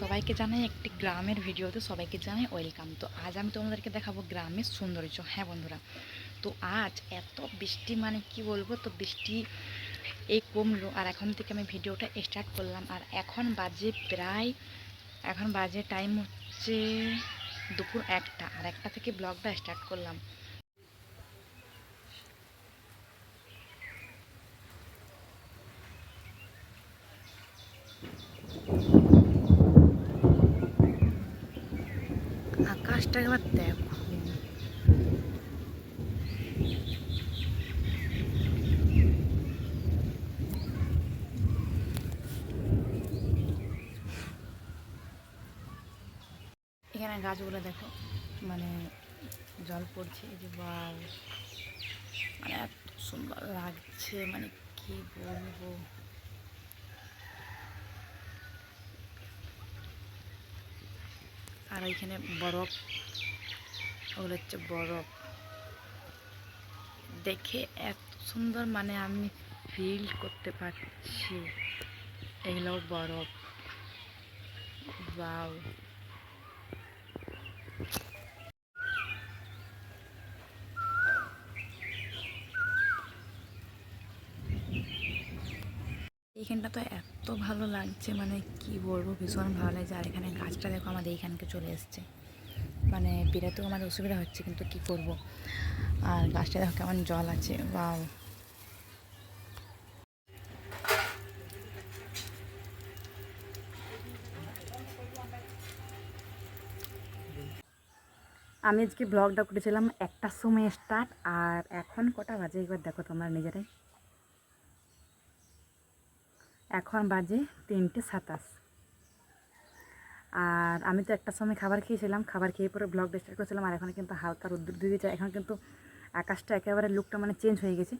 সবাইকে জানাই একটি গ্রামের ভিডিওতে সবাইকে জানাই ওয়েলকাম। তো আজ আমি তোমাদেরকে দেখাবো গ্রামের সৌন্দর্য। হ্যাঁ বন্ধুরা, তো আজ এত বৃষ্টি মানে কি বলব, তো বৃষ্টি এই কমলো আর এখন থেকে আমি ভিডিওটা স্টার্ট করলাম। আর এখন বাজে প্রায়, এখন বাজে টাইম হচ্ছে দুপুর একটা, আর একটা থেকে ব্লগটা স্টার্ট করলাম। আকাশটা একবার দেখো। এখানে গাছগুলো দেখো মানে জল পড়ছে যে বাউ মানে এত সুন্দর লাগছে মানে কি বলব। আর এখানে বরফ, ওগুলো হচ্ছে বরফ। দেখে এত সুন্দর মানে আমি ফিল করতে পারছি। এগুলো বরফ। বাউ এইখানটা তো এত ভালো লাগছে মানে কি বলব, ভীষণ ভালো লাগছে। আর এখানে গাছটা দেখো, আমাদের এইখানকে চলে এসছে। মানে বেরাতেও আমাদের অসুবিধা হচ্ছে, কিন্তু কি করব? আর গাছটা দেখো, কেমন জল আছে বা আমি আজকে ব্লগটা করেছিলাম একটার সময় স্টার্ট আর এখন কটা বাজে? একবার দেখো তোমরা নিজেরাই। এখন বাজে তিনটে সাতাশ। আর আমি তো একটা সময় খাবার খেয়েছিলাম, খাবার খেয়ে পরে ব্লগ স্টার্ট করেছিলাম, আর এখন কিন্তু হালকা রোদ্দুর দিয়ে দিয়েছে। এখন কিন্তু আকাশটা একেবারে লুকটা মানে চেঞ্জ হয়ে গেছে।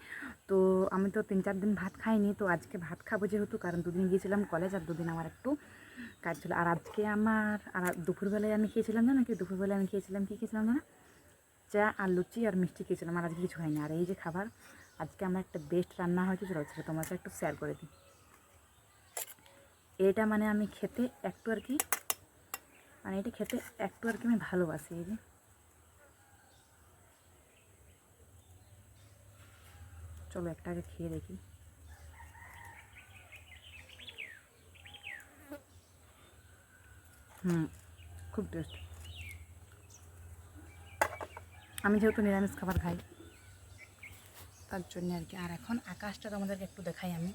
তো আমি তো তিন চার দিন ভাত খাইনি, তো আজকে ভাত খাব যেহেতু, কারণ দুদিন গিয়েছিলাম কলেজ আর দুদিন আমার একটু কাজ ছিল। আর আজকে আমার, আর দুপুরবেলায় আমি খেয়েছিলাম, জানো কি? দুপুরবেলায় আমি খেয়েছিলাম, কী খেয়েছিলাম জানো? চা আর লুচি আর মিষ্টি খেয়েছিলাম, আর আজকে কিছু খাইনি। আর এই যে খাবার, আজকে আমার একটা বেস্ট রান্না হয়েছে চলো তোমাকে একটু শেয়ার করে দিই। এটা মানে আমি খেতে একটু আর কি মানে এটা খেতে একটু আর কি আমি ভালোবাসি, এই যে। চলো একটা আগে খেয়ে দেখি। হুম, খুব টেস্ট আমি যেহেতু নিরামিষ খাবার খাই, তার জন্য আর কি। আর এখন আকাশটা তোমাদেরকে একটু দেখাই আমি।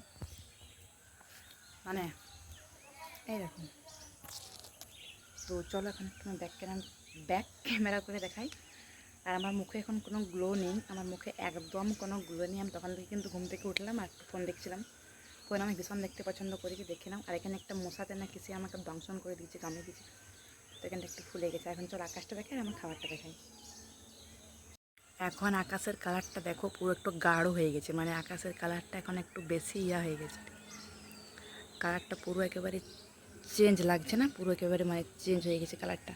মানে এই দেখুন তো চলো এখন একটু ব্যাক ক্যামেরা ব্যাক ক্যামেরা করে দেখাই। আর আমার মুখে এখন কোনো গ্লো নেই। আমার মুখে একদম কোনো গ্লো নেই। আমি তখন থেকে কিন্তু ঘুম থেকে উঠলাম আর একটু ফোন দেখছিলাম। ফোন আমি ভীষণ দেখতে পছন্দ করি কি দেখে নাও। আর এখানে একটা মশাতে না কিসে আমাকে দংশন করে দিয়েছে কামড়ে দিয়েছে। তো এখানটা একটু ফুলে গেছে। এখন চলো আকাশটা দেখাই আর আমার খাবারটা দেখাই। এখন আকাশের কালারটা দেখো, পুরো একটু গাঢ় হয়ে গেছে। মানে আকাশের কালারটা এখন একটু বেশি ইয়া হয়ে গেছে। কালারটা পুরো একেবারে চেঞ্জ লাগছে না, পুরো একেবারে মানে চেঞ্জ হয়ে গেছে কালারটা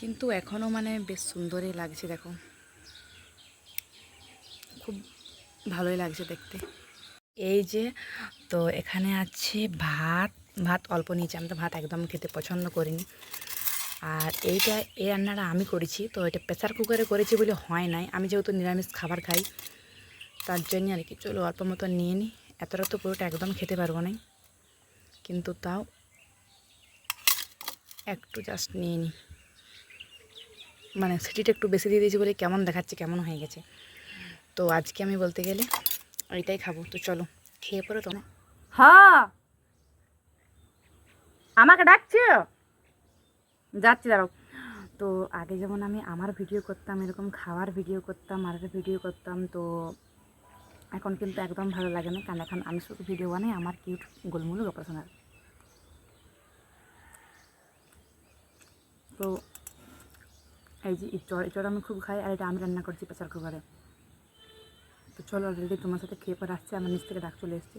কিন্তু এখনও মানে বেশ সুন্দরই লাগছে, দেখো। খুব ভালোই লাগছে দেখতে। এই যে, তো এখানে আছে ভাত ভাত অল্প নিয়েছি, আমি তো ভাত একদম খেতে পছন্দ করিনি। আর এইটা, এই রান্নাটা আমি করেছি, তো এটা প্রেসার কুকারে করেছি বলে হয় নাই। আমি যেহেতু নিরামিষ খাবার খাই, তার জন্য আর কি, চলো অল্প মতো নিয়ে নিই এতটা তো পুরোটা একদম খেতে পারব না কিন্তু তাও একটু জাস্ট নিয়ে নিই মানে সিটিটা একটু বেশি দিয়ে দিয়েছি বলে কেমন দেখাচ্ছে, কেমন হয়ে গেছে। তো আজকে আমি বলতে গেলে এইটাই খাব। তো চলো, খেয়ে পরে তো হ্যাঁ। আমাকে ডাকছে? যাচ্ছি, দাঁড়াও। তো আগে যেমন আমি আমার ভিডিও করতাম, এরকম খাওয়ার ভিডিও করতাম, আর ভিডিও করতাম, তো এখন কিন্তু একদম ভালো লাগে না। কারণ এখন আমি শুধু ভিডিও বানাই, আমার কিউট গোলমুলুক অপারেশনাল তো এই যে ইচড় চড় আমি খুব খাই আর এটা আমি রান্না করছি প্রেসার কুকারে তো চলো অলরেডি তোমার সাথে খেয়ে পর আসছে, আমার নিচ থেকে ডাক চলে এসছে।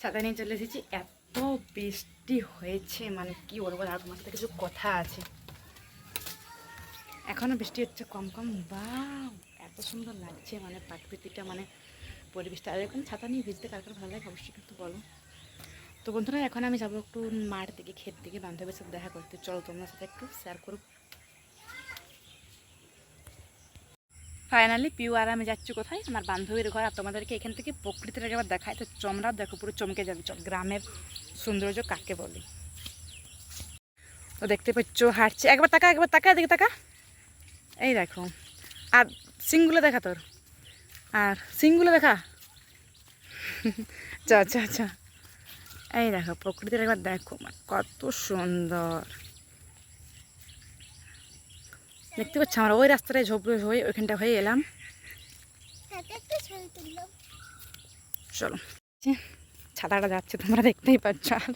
ছাতা নিয়ে চলে এসেছি, এত বৃষ্টি হয়েছে মানে কি বলব, আর তোমার সাথে কিছু কথা আছে। এখনও বৃষ্টি হচ্ছে কম কম বা এত সুন্দর লাগছে মানে প্রাকৃতিকটা মানে পরিবেশটা। আর এরকম ছাতা নিয়ে ভিজতে কার ভালো লাগে অবশ্যই কিন্তু বলো। তো বন্ধুরা, এখন আমি যাব একটু মাঠ থেকে ক্ষেত থেকে বান্ধবীর সাথে দেখা করতে। চলো তোমার সাথে একটু শেয়ার করুক ফাইনালি পিউ আর আমি যাচ্ছি কোথায়? আমার বান্ধবীর ঘর। আর তোমাদেরকে এখান থেকে প্রকৃতিটা একবার দেখায় তো চমড়াও দেখো, পুরো চমকে যাবে। চল, গ্রামের সৌন্দর্য কাকে বলে? তো দেখতে পাচ্ছ, হাঁটছে। একবার তাকা একবার তাকা, এদিকে তাকা। এই দেখো। আর সিংগুলো দেখা তোর। আর সিংগুলো দেখা? আচ্ছা আচ্ছা আচ্ছা এই দেখো প্রকৃতির একবার দেখো মানে কত সুন্দর। দেখতে পাচ্ছি আমরা? ওই রাস্তাটায় ঝোপ হয়ে ওইখানটা হয়ে এলাম। চলো। ছাতাটা যাচ্ছে তোমরা দেখতেই পাচ্ছ। আর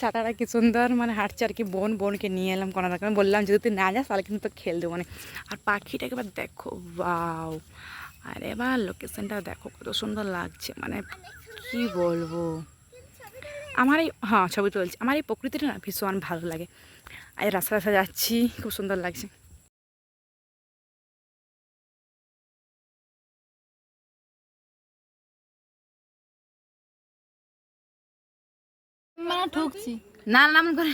ছাতাটা কি সুন্দর মানে হাঁটছে আর কি বোন বোনকে নিয়ে এলাম কোনো রকম। বললাম যদি তুই না যাস তাহলে কিন্তু তো খেল দেবো। না আর পাখিটাকে এবার দেখো বাও আর এবার লোকেশনটা দেখো কত সুন্দর লাগছে মানে কি বলব? আমার এই হ্যাঁ ছবি তুলছি। আমার এই প্রকৃতিটা না ভীষণ ভালো লাগে। আর রাস্তা রাস্তা যাচ্ছি খুব সুন্দর লাগছে। ঠুকছি। না নাম করে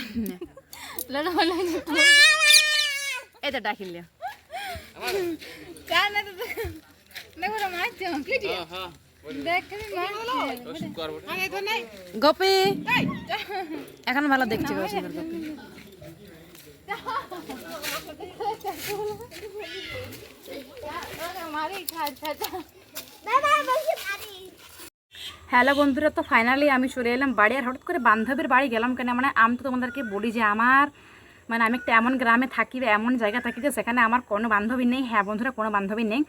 তো ডাকিলে। গপি এখন ভালো দেখছি সুন্দর গপি। মারি খা খা হ্যালো বন্ধুরা তো ফাইনালি আমি চলে এলাম বাড়ি আর হঠাৎ করে বান্ধবীর বাড়ি গেলাম কেন? মানে আমি তো তোমাদেরকে বলি যে আমার মানে আমি একটা এমন গ্রামে থাকি বা এমন জায়গা থাকি যে সেখানে আমার কোনো বান্ধবী নেই। হ্যাঁ বন্ধুরা কোনো বান্ধবী নেই।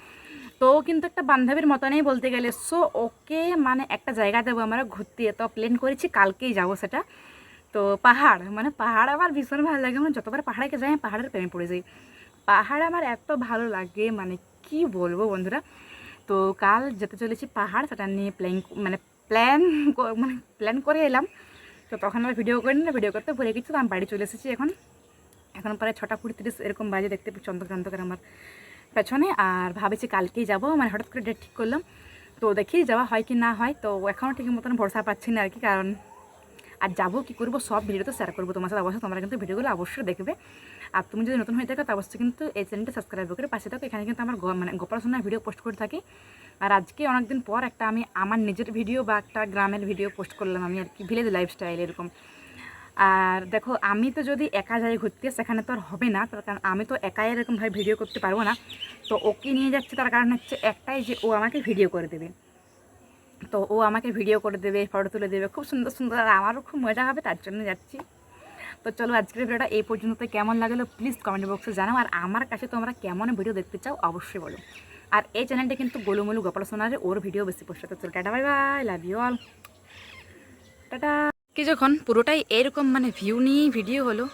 তো কিন্তু একটা বান্ধবীর মতনই বলতে গেলে। সো ওকে মানে একটা জায়গা দেবো আমরা ঘুরতে। তো প্ল্যান করেছি, কালকেই যাব সেটা। তো পাহাড় মানে পাহাড় আমার ভীষণ ভালো লাগে। মানে যতবার পাহাড়ে যাই পাহাড়ের প্রেমে পড়ে যাই। পাহাড় আমার এত ভালো লাগে মানে কি বলব বন্ধুরা? তো কাল যেতে চলেছি পাহাড়, সেটা নিয়ে প্ল্যান মানে প্ল্যান মানে প্ল্যান করে এলাম। তো তখন আর ভিডিও করি না ভিডিও করতে ভুলে গেছি। তো আমি বাড়ি চলে এসেছি এখন। এখন প্রায় ছটা কুড়ি তিরিশ এরকম বাজে দেখতে অন্ধকার আমার। পেছনে আর ভাবেছি কালকেই যাব। মানে হঠাৎ করে ডেট ঠিক করলাম। তো দেখি যাওয়া হয় কি না হয়। তো এখনও ঠিক মতন ভরসা পাচ্ছি না আর কি, কারণ আর যাব কী করব সব ভিডিও তো শেয়ার করব তোমার সাথে। অবশ্যই তোমরা কিন্তু ভিডিওগুলো অবশ্যই দেখবে। আর তুমি যদি নতুন হয়ে থাকো তো অবশ্যই কিন্তু এই চ্যানেলটা সাবস্ক্রাইব করে পাশে থাকো। এখানে কিন্তু আমার মানে গোপাল সোনার ভিডিও পোস্ট করে থাকি। আর আজকে অনেকদিন পর একটা আমি আমার নিজের ভিডিও বা একটা গ্রামের ভিডিও পোস্ট করলাম আমি আর কি ভিলেজ লাইফস্টাইল এরকম। আর দেখো, আমি তো যদি একা যাই ঘুরতে, সেখানে তো আর হবে না। তার কারণ আমি তো একাই এরকমভাবে ভিডিও করতে পারব না। তো ওকে নিয়ে যাচ্ছে, তার কারণ হচ্ছে একটাই যে ও আমাকে ভিডিও করে দেবে। তো ও আমাকে ভিডিও করে দেবে ফটো তুলে দেবে, খুব সুন্দর সুন্দর। আর আমারও খুব মজা হবে, তার জন্য যাচ্ছি। তো চলো, আজকের ভিডিওটা এই পর্যন্ত কেমন লাগল প্লিজ কমেন্ট বক্সে জানাও। আর আমার কাছে তোমরা কেমন ভিডিও দেখতে চাও, অবশ্যই বলো। আর এই চ্যানেলটা কিন্তু গোলুমলু গোপাল সোনারে ওর ভিডিও বেশি পোস্ট করতে চল tata bye bye love you all tata. কি যখন পুরোটাই এরকম মানে ভিউ নিয়েই ভিডিও হলো,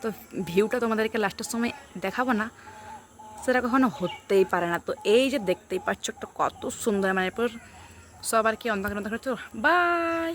তো ভিউটা তোমাদেরকে লাস্টের সময় দেখাবো না, সেটা কখনো হতেই পারে না। তো এই যে দেখতেই পাচ্ছ একটা কত সুন্দর মানে এরপর সবার কি অন্ধকার অন্ধকার তো বাই!